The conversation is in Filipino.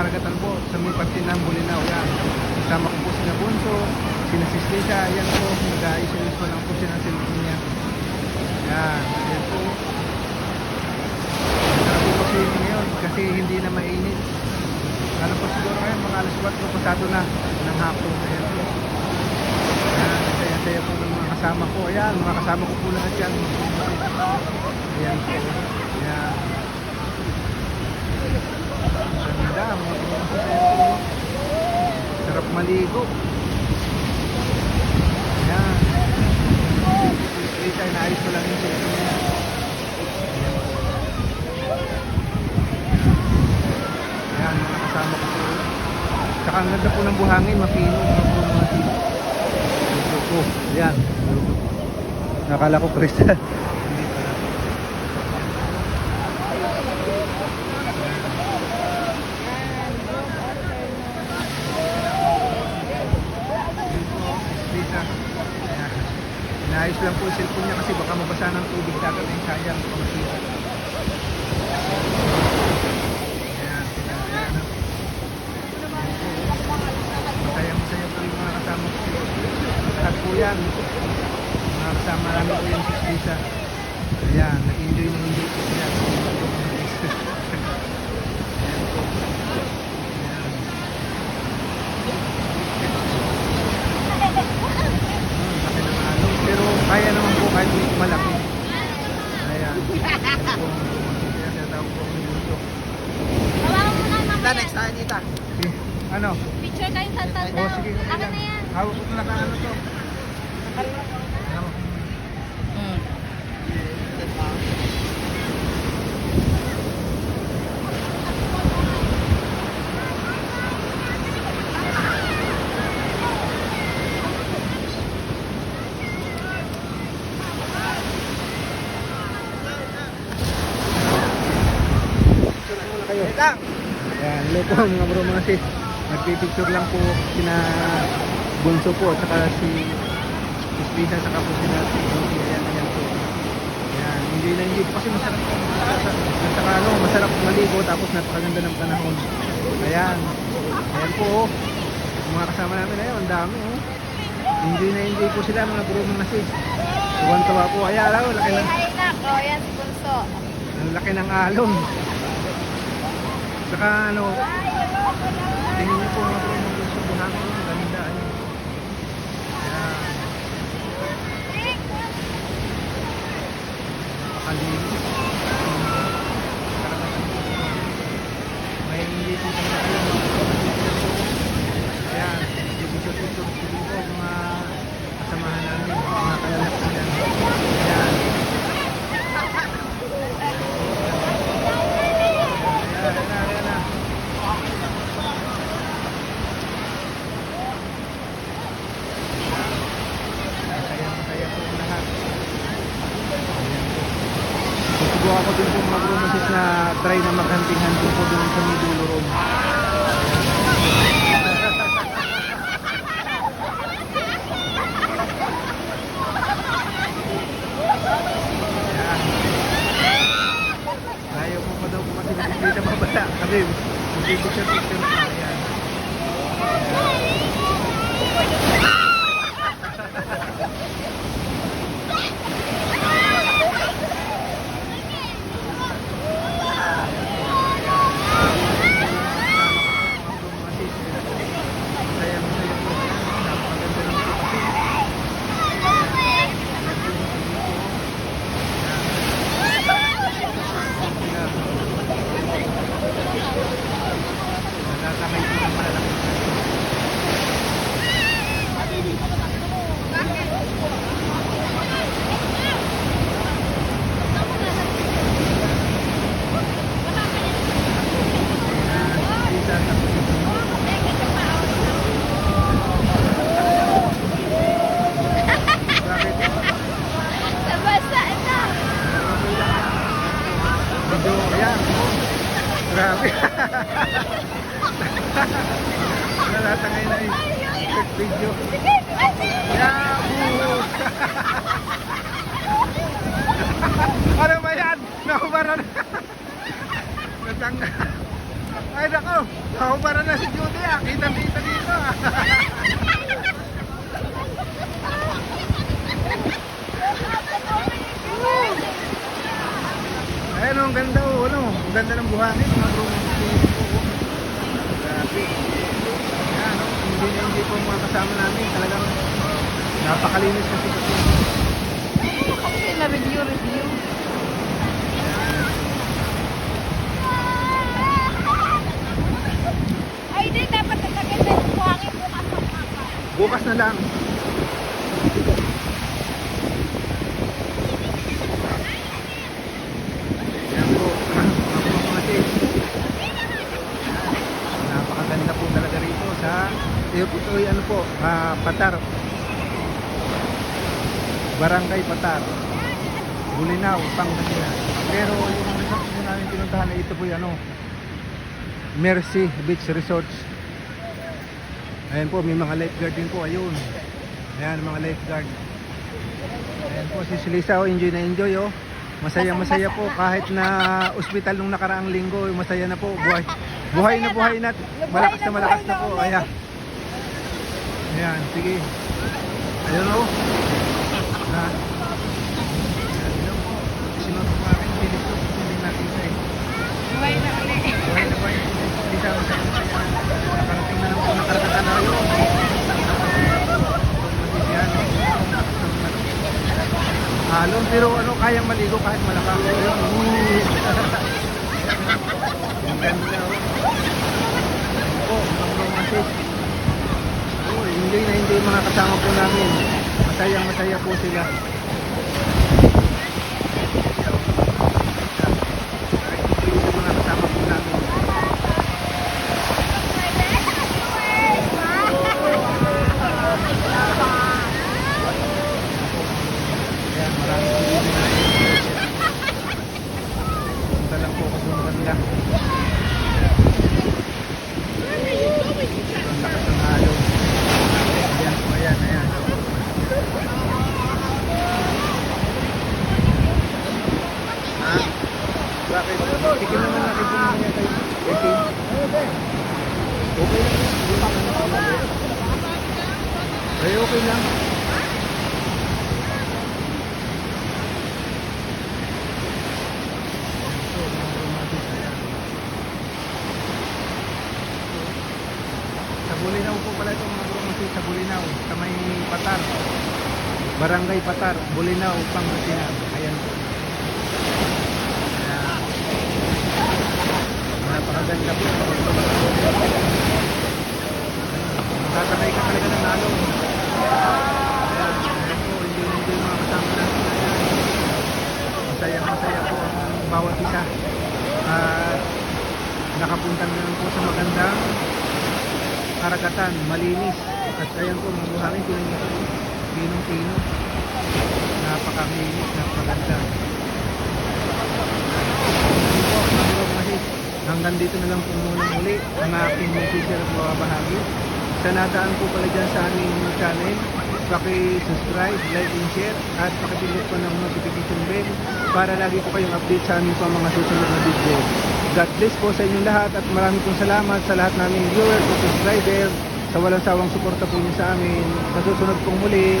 karagatan po sa may parte ng Bulinaw. Yan. Kasama ko po sina Bunso, sina Sislisa. Yan po, nag-ayos ko lang po siya ng cellphone niya. Yan. Yan po. Masarap po kasi ngayon kasi hindi na mainit. Ano po siguro ngayon, mga alas 4 pasado na ng hapon. Ayan po. Ayan, saya-saya po ng mga kasama ko. Ayan, mga kasama ko po lahat yan. Ayan po. Ayan. Mga- Sarap maligo. Ayan. Kita, inaayos ko lang yung niya. Ayan, mga ko po. Saka ang ganda po ng buhangin, mapino. Ito po. Ayan. Nakala ko kristal. Hindi pala. Lisa. Ayan. Inaayos lang po yung cellphone niya kasi baka mabasa ng tubig dagat yung sayang. Baka masira. Ayan, sila. Ayan. Masaya masaya po yung mga kasama ko. Lahat po yan. Mga kasama namin po yung si Lisa. Ayan, nag-enjoy na enjoy po sila. Ayan po. Ayan. Hmm, laki ng alon. Pero kaya naman po kahit medyo malaki. Ayan. Ayan po. Ayan, tinatawag po ang gusto. Hawakan mo na Tita, mamaya. next tayo tita. Sige. Ano? Picture kayo sa tanda. Oh, sige. okay Akin lang. na yan. Hawak ko na ano to. Hawak. kayo. Wait lang. Ayan, hello po mga bro mga sis. Nagpipicture lang po sina Bunso po at saka si Spisa saka po sina si Bunso. Ayan, ayan po. Ayan, hindi na hindi po kasi masarap po. At saka ano, masarap maligo tapos napakaganda ng panahon. Ayan. Ayan po oh. Yung Mga kasama namin ngayon, ang dami oh. Enjoy na enjoy po sila mga bro mga sis. Tuwan tawa po. Ayan, oh, laki ng, Hi, nak. O, yan si Bunso. ang laki ng alon. Saka ano, tingin mga bro ng gusto. Ayan. Napakalinis. May hindi po talaga kayo. Ayan. Picture-picture po dito mga kasamahan namin. Mga kalalak sila. Ayan. Ayan, ayan, ayan, ayan. Masaya, masaya po ang lahat. Ayan po. Susubukan ko din po mga bromasis na try na maghunting-hunting po doon sa Midulo Room. Ayan. Ayaw po pa daw po kasi nakikita mabasa. Kasi picture-picture pa. Ayan. Nabasa na. Medyo, ayan. Grabe. Nalatangay na yung video. Yahoo! ano ba yan? Nakubaran. Natanggal. Ay nako, ako para na si Judy ah. Kitang-kita dito ah. Ayun, ang ganda oh, ano, ang ganda ng buhangin, mga bro. Grabe. Ayan, oh, hindi na hindi po mga kasama namin, talagang napakalinis na sitwasyon. Kasi na-review, review. Ay, di. Dapat nagkaganda yung buhangin bukas mapa. Bukas na lang. Ayan po, mga kapatid. Napakaganda po talaga rito sa ito, ito ay ano po, ah, Patar. Barangay Patar. Bulinaw, Pangasinan. Pero yung resort po namin pinuntahan ay ito po yung ano, Mercy Beach Resorts. Ayan po, may mga lifeguard din po, ayun. Ayan, mga lifeguard. Ayan po, si Silisa, oh, enjoy na enjoy, oh. Masaya, masaya po, kahit na ospital nung nakaraang linggo, masaya na po, buhay. Buhay na buhay na, malakas na malakas na po, ayan. Ayan, sige. Ayun, oh. Ha? Ayan, yun po. Sinunod po aking bilis ko, hindi natin siya, eh. Buhay na ulit. Buhay na buhay. Silisa, masaya, masaya. Nakarating na lang po, nakaragatan na yun. Halong pero ano kayang maligo kahit malakang. Ang ganda oh. Po, ang romantic. Oh, hindi na hindi yung mga kasama po namin. Masayang masaya po sila. Kahit hindi yung mga kasama po namin. Ayan, maraming piliin na Punta lang po kasi maganda. Ang lakas ng halo. Ayan po, ayan, ayan. Ha? Bakit? Sige naman natin kung ano yan kayo. Okay. Okay lang. Ay, okay lang. Sa Bulinaw po pala ito mga promosi sa sa may Patar. Barangay Patar, Bulinaw, Pangasinan. Ayan po. Napakaganda po. Tatanay ka talaga ng lalo. Ayan po, mga ang bawat isa. At nakapunta na po sa magandang karagatan, malinis. At ayan po, mga buhangin, pinong pinong pino. Napakalinis, napakaganda. Mga Hanggang dito na lang po muna muli ang aking official at mababahagi. Sa nadaan po pala dyan sa aming channel, paki-subscribe, like and share at pakipindot po ng notification bell para lagi po kayong update sa aming po mga susunod na video. God bless po sa inyong lahat at maraming pong salamat sa lahat naming viewers at subscriber sa walang sawang suporta po niyo sa amin. Sa susunod pong muli.